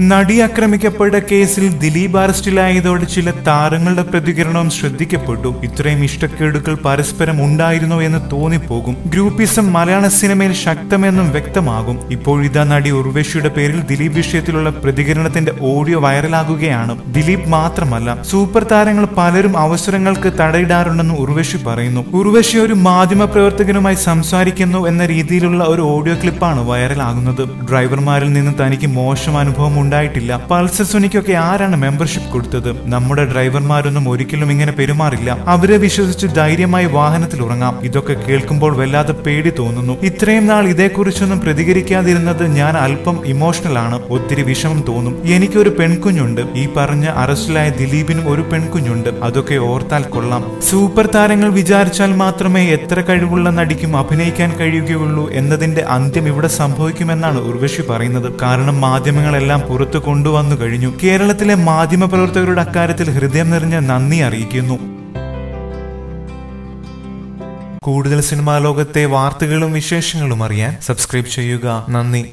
നടി ആക്രമിക്കപ്പെട്ട കേസിൽ ദിലീപ് അറസ്റ്റിലായതോടെ ചില താരങ്ങളുടെ പ്രതികരണവും ശ്രദ്ധിക്കപ്പെട്ടു. ഇത്രയും ഇഷ്ടക്കേടുകൾ പരസ്പരം ഉണ്ടായിരുന്നോ എന്ന് തോന്നിപ്പോകും. ഗ്രൂപ്പിസം മലയാള സിനിമയിൽ ശക്തമെന്നും വ്യക്തമാകും. ഇപ്പോഴിതാ നടി ഉർവശിയുടെ പേരിൽ ദിലീപ് വിഷയത്തിലുള്ള പ്രതികരണത്തിന്റെ ഓഡിയോ വൈറലാകുകയാണ്. ദിലീപ് മാത്രമല്ല സൂപ്പർ താരങ്ങൾ പലരും അവസരങ്ങൾക്ക് തടയിടാറുണ്ടെന്ന് ഉർവശി പറയുന്നു. ഉർവശി ഒരു മാധ്യമ പ്രവർത്തകനുമായി സംസാരിക്കുന്നു എന്ന രീതിയിലുള്ള ഒരു ഓഡിയോ ക്ലിപ്പാണ് വൈറലാകുന്നത്. ഡ്രൈവർമാരിൽ നിന്ന് തനിക്ക് മോശം അനുഭവം ഉണ്ടായിട്ടില്ല. പൾസർ സുനിക്കൊക്കെ ആരാണ് മെമ്പർഷിപ്പ് കൊടുത്തത്? നമ്മുടെ ഡ്രൈവർമാരൊന്നും ഒരിക്കലും ഇങ്ങനെ പെരുമാറില്ല. അവരെ വിശ്വസിച്ച് ധൈര്യമായി വാഹനത്തിൽ ഉറങ്ങാം. ഇതൊക്കെ കേൾക്കുമ്പോൾ വല്ലാതെ പേടി തോന്നുന്നു. ഇത്രയും നാൾ ഇതേക്കുറിച്ചൊന്നും പ്രതികരിക്കാതിരുന്നത് ഞാൻ അല്പം ഇമോഷണൽ ആണ്. ഒത്തിരി വിഷമം തോന്നും. എനിക്കൊരു പെൺകുഞ്ഞുണ്ട്. ഈ പറഞ്ഞ അറസ്റ്റിലായ ദിലീപിനും ഒരു പെൺകുഞ്ഞുണ്ട്. അതൊക്കെ ഓർത്താൽ കൊള്ളാം. സൂപ്പർ താരങ്ങൾ വിചാരിച്ചാൽ മാത്രമേ എത്ര കഴിവുള്ള നടിക്കും അഭിനയിക്കാൻ കഴിയുകയുള്ളൂ എന്നതിന്റെ അന്ത്യം ഇവിടെ സംഭവിക്കുമെന്നാണ് ഉർവശി പറയുന്നത്. കാരണം മാധ്യമങ്ങളെല്ലാം പുറത്തു കൊണ്ടുവന്നു കഴിഞ്ഞു. കേരളത്തിലെ മാധ്യമ പ്രവർത്തകരുടെ അക്കാര്യത്തിൽ ഹൃദയം നിറഞ്ഞ നന്ദി അറിയിക്കുന്നു. കൂടുതൽ സിനിമാ ലോകത്തെ വാർത്തകളും വിശേഷങ്ങളും അറിയാൻ സബ്സ്ക്രൈബ് ചെയ്യുക. നന്ദി.